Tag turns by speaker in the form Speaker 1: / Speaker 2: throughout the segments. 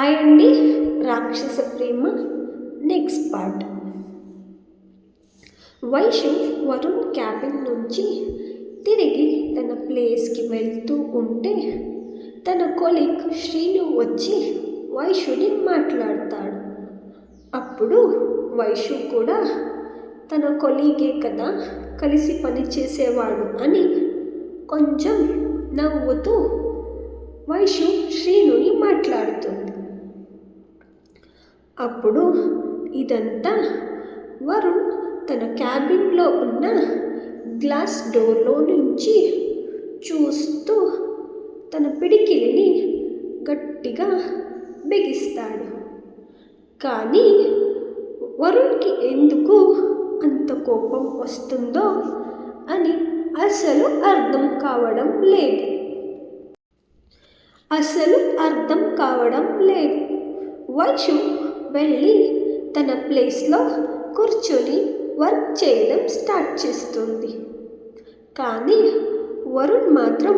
Speaker 1: అయండి రాక్షస ప్రేమ. Next part Vaishu Varun cabin నుంచి తిరిగి తన ప్లేస్కి వెళ్తూ ఉంటే తన కొలీగ్ శ్రీను వచ్చి వైషుని మాట్లాడతాడు. అప్పుడు వైషు కూడా తన కొలీగే కదా కలిసి పని చేసేవాడు అని కొంచెం నవ్వుతూ వైషు శ్రీనుని మాట్లాడుతుంది. అప్పుడు ఇదంతా వరుణ్ తన క్యాబిన్లో ఉన్న గ్లాస్ డోర్లో నుంచి చూస్తూ తన పిడికిలిని గట్టిగా బిగిస్తాడు. కానీ వరుణ్కి ఎందుకు అంత కోపం వస్తుందో అని అసలు అర్థం కావడం లేదు. అసలు అర్థం కావడం లేదు. వైషు వెళ్ళి తన ప్లేస్లో కూర్చొని వర్క్ చేయడం స్టార్ట్ చేస్తుంది. కానీ వరుణ్ మాత్రం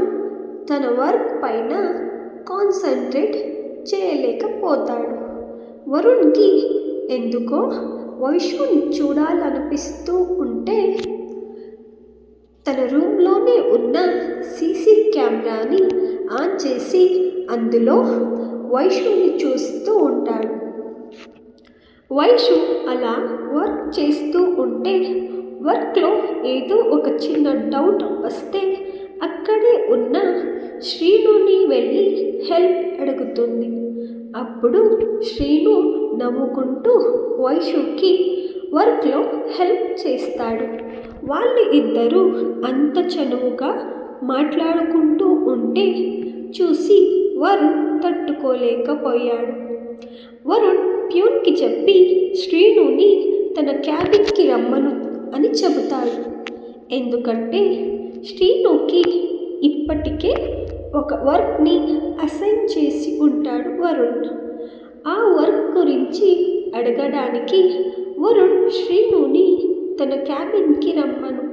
Speaker 1: తన వర్క్ పైన కాన్సన్ట్రేట్ చేయలేకపోతాడు. వరుణ్కి ఎందుకో వైష్ణుని చూడాలనిపిస్తూ ఉంటే తన రూమ్లోనే ఉన్న సీసీ కెమెరాని ఆన్ చేసి అందులో వైష్ణుని చూస్తూ ఉంటాడు. వైషు అలా వర్క్ చేస్తూ ఉంటే వర్క్లో ఏదో ఒక చిన్న డౌట్ వస్తే అక్కడే ఉన్న శ్రీనుని వెళ్ళి హెల్ప్ అడుగుతుంది. అప్పుడు శ్రీను నవ్వుకుంటూ వైషుకి వర్క్లో హెల్ప్ చేస్తాడు. వాళ్ళు ఇద్దరూ అంత చనువుగా మాట్లాడుకుంటూ ఉంటే చూసి వరుణ్ తట్టుకోలేకపోయాడు. వరుణ్ ప్యూన్కి చెప్పి శ్రీనుని తన క్యాబిన్కి రమ్మను అని చెబుతాడు. ఎందుకంటే శ్రీనుకి ఇప్పటికే ఒక వర్క్ని అసైన్ చేసి ఉంటాడు వరుణ్. ఆ వర్క్ గురించి అడగడానికి వరుణ్ శ్రీనుని తన క్యాబిన్కి రమ్మను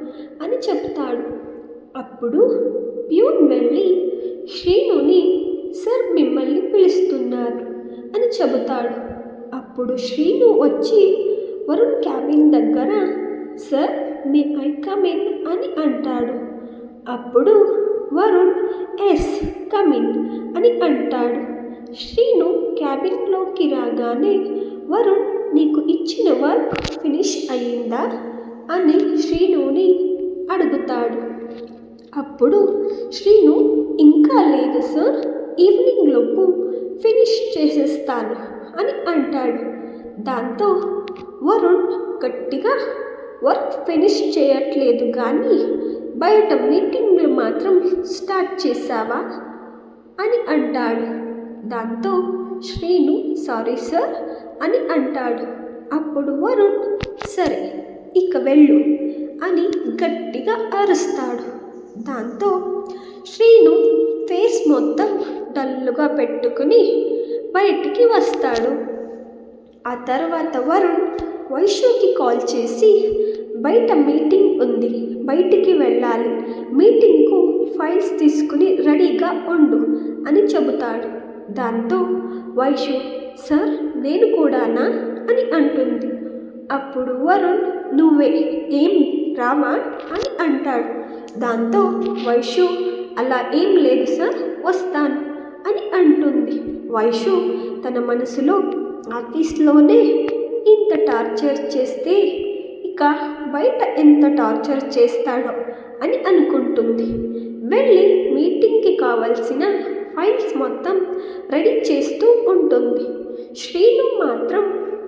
Speaker 1: అని చెప్తాడు అప్పుడు ప్యూన్ వెళ్ళి శ్రీనుని సార్ మిమ్మల్ని పిలుస్తున్నారు అని చెబుతాడు అప్పుడు శ్రీను వచ్చి వరుణ్ క్యాబిన్ దగ్గర sir may I come in అని అంటాడు. అప్పుడు వరుణ్ ఎస్ కమిన్ అని అంటాడు. శ్రీను క్యాబిన్లోకి రాగానే వరుణ్ నీకు ఇచ్చిన వర్క్ ఫినిష్ అయ్యిందా? అని శ్రీనుని అడుగుతాడు. అప్పుడు శ్రీను ఇంకా లేదు సార్ ఈవినింగ్ లోపు ఫినిష్ చేసేస్తాను అని అంటాడు. దాంతో వరుణ్ గట్టిగా వర్క్ ఫినిష్ చేయట్లేదు కానీ బయట మీటింగ్లు మాత్రం స్టార్ట్ చేశావా? అని అంటాడు. దాంతో శ్రీను సారీ సార్ అని అంటాడు. అప్పుడు వరుణ్ సరే ఇక వెళ్ళు అని గట్టిగా అరుస్తాడు. దాంతో శ్రీను ఫేస్ మొత్తం డల్లుగా పెట్టుకుని బయటికి వస్తాడు. ఆ తర్వాత వరుణ్ వైషుకి కాల్ చేసి బయట మీటింగ్ ఉంది బయటికి వెళ్ళాలి. మీటింగ్కు ఫైల్స్ తీసుకుని రెడీగా ఉండు అని చెబుతాడు. దాంతో వైషు సార్ నేను కూడానా? అని అంటుంది. అప్పుడు వరుణ్ నువ్వే ఏం రామా? అని అంటాడు. దాంతో వైషు అలా ఏం లేదు సార్ వస్తాను అని అంటుంది. వైషు తన మనసులో ఆఫీస్లోనే ఇంత టార్చర్ చేస్తే ఇక బయట ఎంత టార్చర్ చేస్తాడో అని అనుకుంటుంది. వెళ్ళి మీటింగ్కి కావలసిన ఫైల్స్ మొత్తం రెడీ చేస్తూ ఉంటుంది. శ్రీను మాత్రం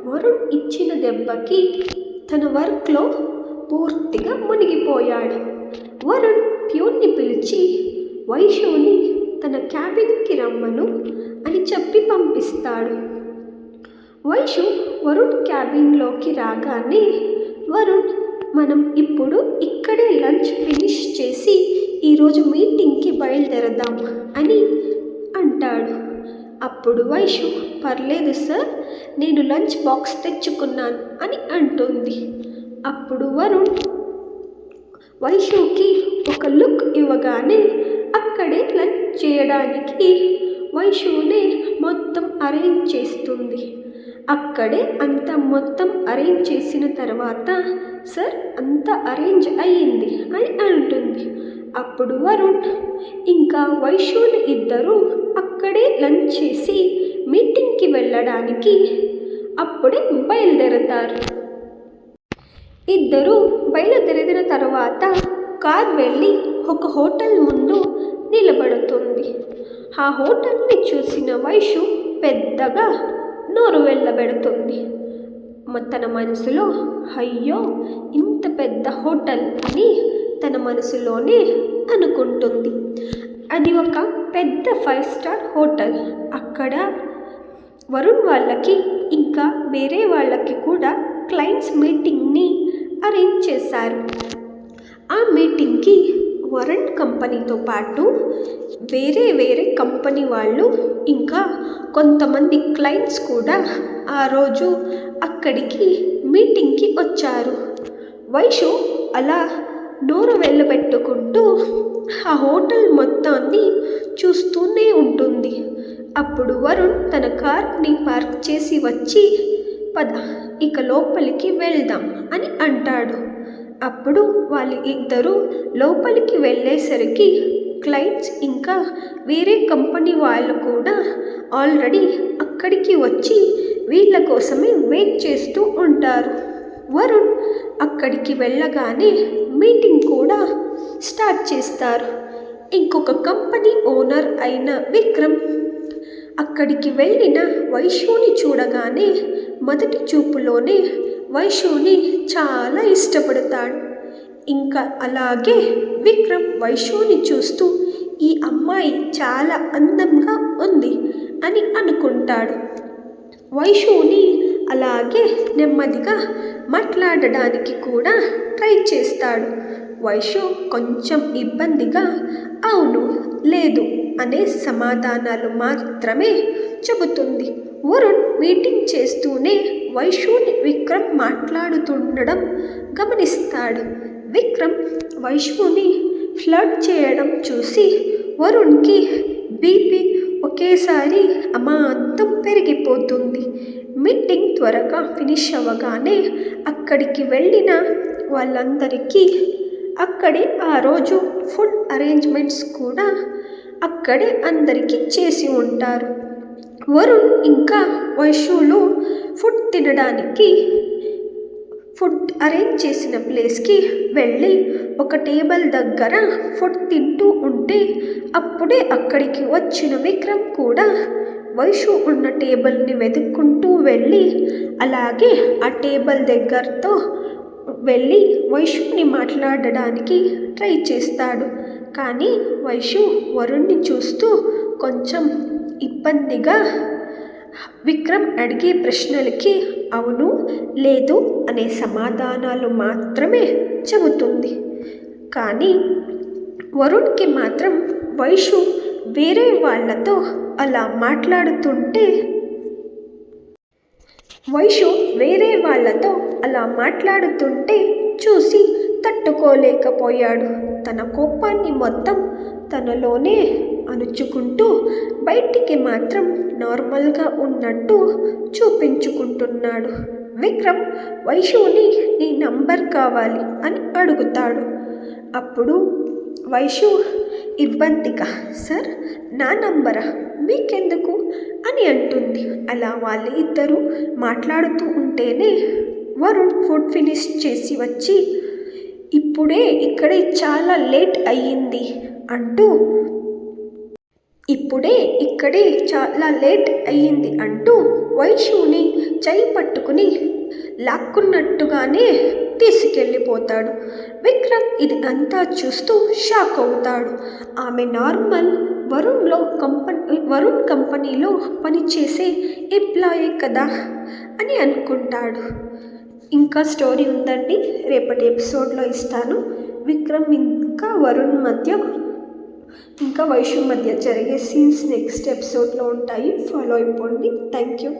Speaker 1: వరుణ్ ఇచ్చిన దెబ్బకి తన వర్క్లో పూర్తిగా మునిగిపోయాడు. వరుణ్ ప్యూన్ని పిలిచి వైషుని తన క్యాబిన్కి రమ్మను అని చెప్పి పంపిస్తాడు. వైషు వరుణ్ క్యాబిన్లోకి రాగానే వరుణ్ మనం ఇప్పుడు ఇక్కడే లంచ్ ఫినిష్ చేసి ఈరోజు మీటింగ్కి బయలుదేరదాం అని అంటాడు. అప్పుడు వైషు పర్లేదు సార్ నేను లంచ్ బాక్స్ తెచ్చుకున్నాను అని అంటుంది. అప్పుడు వరుణ్ వైషుకి ఒక లుక్ ఇవ్వగానే అక్కడే లంచ్ చేయడానికి వైషునే మొత్తం అరేంజ్ చేస్తుంది. అక్కడే అంత మొత్తం అరేంజ్ చేసిన తర్వాత సార్ అంత అరేంజ్ అయ్యింది అని అంటుంది. అప్పుడు వరుణ్ ఇంకా వైశ్యులు ఇద్దరు అక్కడే లంచ్ చేసి మీటింగ్కి వెళ్ళడానికి అప్పుడే బయలుదేరతారు. ఇద్దరు బయలుదేరిన తర్వాత కార్ వెళ్ళి ఒక హోటల్ ముందు నిలబడుతుంది. ఆ హోటల్ని చూసిన వైషు పెద్దగా నోరు వెళ్ళబెడుతుంది. తన మనసులో అయ్యో ఇంత పెద్ద హోటల్ అని తన మనసులోనే అనుకుంటుంది. అది ఒక పెద్ద ఫైవ్ స్టార్ హోటల్. అక్కడ వరుణ్ వాళ్ళకి ఇంకా వేరే వాళ్ళకి కూడా క్లయింట్స్ మీటింగ్ని అరేంజ్ చేశారు. ఆ మీటింగ్కి వరుణ్ కంపెనీతో పాటు వేరే వేరే కంపెనీ వాళ్ళు ఇంకా కొంతమంది క్లయింట్స్ కూడా ఆ రోజు అక్కడికి మీటింగ్కి వచ్చారు. వైషు అలా నోరు వెళ్ళబెట్టుకుంటూ ఆ హోటల్ మొత్తాన్ని చూస్తూనే ఉంటుంది. అప్పుడు వరుణ్ తన కార్ని పార్క్ చేసి వచ్చి పద ఇక లోపలికి వెళ్దాం అని అంటాడు. అప్పుడు వాళ్ళు ఇద్దరు లోపలికి వెళ్ళేసరికి క్లయింట్స్ ఇంకా వేరే కంపెనీ వాళ్ళు కూడా ఆల్రెడీ అక్కడికి వచ్చి వీళ్ళ కోసమే వెయిట్ చేస్తూ ఉంటారు. వరుణ్ అక్కడికి వెళ్ళగానే మీటింగ్ కూడా స్టార్ట్ చేస్తారు. ఇంకొక కంపెనీ ఓనర్ అయిన విక్రమ్ అక్కడికి వెళ్ళిన వైశ్యుని చూడగానే మొదటి చూపులోనే వైశువుని చాలా ఇష్టపడతాడు. ఇంకా అలాగే విక్రమ్ వైశువుని చూస్తూ ఈ అమ్మాయి చాలా అందంగా ఉంది అని అనుకుంటాడు. వైషుని అలాగే నెమ్మదిగా మాట్లాడడానికి కూడా ట్రై చేస్తాడు. వైషు కొంచెం ఇబ్బందిగా అవును లేదు అనే సమాధానాలు మాత్రమే చెబుతుంది. వరుణ్ మీటింగ్ చేస్తూనే వైషుని విక్రమ్ మాట్లాడుతుండడం గమనిస్తాడు. విక్రమ్ వైషుని ఫ్లడ్ చేయడం చూసి వరుణ్కి బీపీ ఒకేసారి అమాంతం పెరిగిపోతుంది. మీటింగ్ త్వరగా ఫినిష్ అవ్వగానే అక్కడికి వెళ్ళిన వాళ్ళందరికీ అక్కడే ఆ రోజు ఫుడ్ అరేంజ్మెంట్స్ కూడా అక్కడే అందరికీ చేసి ఉంటారు. వరుణ్ ఇంకా వైశ్యులు ఫుడ్ తినడానికి ఫుడ్ అరేంజ్ చేసిన ప్లేస్కి వెళ్ళి ఒక టేబుల్ దగ్గర ఫుడ్ తింటూ ఉంటే అప్పుడే అక్కడికి వచ్చిన విక్రమ్ కూడా వైషు ఉన్న టేబుల్ని వెతుక్కుంటూ వెళ్ళి అలాగే ఆ టేబుల్ దగ్గరతో వెళ్ళి వైషుని మాట్లాడడానికి ట్రై చేస్తాడు. కానీ వైషు వరుణ్ణి చూస్తూ కొంచెం ఇబ్బందిగా విక్రమ్ అడిగే ప్రశ్నలకి అవును లేదు అనే సమాధానాలు మాత్రమే చెబుతుంది. కానీ వరుణ్కి మాత్రం వైషు వేరే వాళ్ళతో అలా మాట్లాడుతుంటే వైషు వేరే వాళ్ళతో అలా మాట్లాడుతుంటే చూసి తట్టుకోలేకపోయాడు. తన కోపాన్ని మొత్తం తనలోనే అణుచుకుంటూ బయటికి మాత్రం నార్మల్గా ఉన్నట్టు చూపించుకుంటున్నాడు. విక్రమ్ వైషుని నీ నంబర్ కావాలి అని అడుగుతాడు. అప్పుడు వైషు ఇబ్బందిగా సార్ నా నంబరా? మీకెందుకు? అని అంటుంది. అలా వాళ్ళు ఇద్దరు మాట్లాడుతూ ఉంటేనే వరుణ్ ఫుడ్ ఫినిష్ చేసి వచ్చి ఇప్పుడే ఇక్కడే చాలా లేట్ అయ్యింది అంటూ ఇప్పుడే ఇక్కడే చాలా లేట్ అయ్యింది అంటూ వైషుని చేయి పట్టుకుని లాక్కున్నట్టుగానే తీసుకెళ్ళిపోతాడు. విక్రమ్ ఇది అంతా చూస్తూ షాక్ అవుతాడు. ఆమె నార్మల్ వరుణ్లో కంపెనీ వరుణ్ కంపెనీలో పనిచేసే ఎంప్లాయీ కదా అని అనుకుంటాడు. ఇంకా స్టోరీ ఉందండి. రేపటి ఎపిసోడ్లో ఇస్తాను. విక్రమ్ ఇంకా వరుణ్ మధ్య ఇంకా వైషు మధ్య జరిగే సీన్స్ నెక్స్ట్ ఎపిసోడ్లో ఉంటాయి. ఫాలో అయిపోండి. Thank you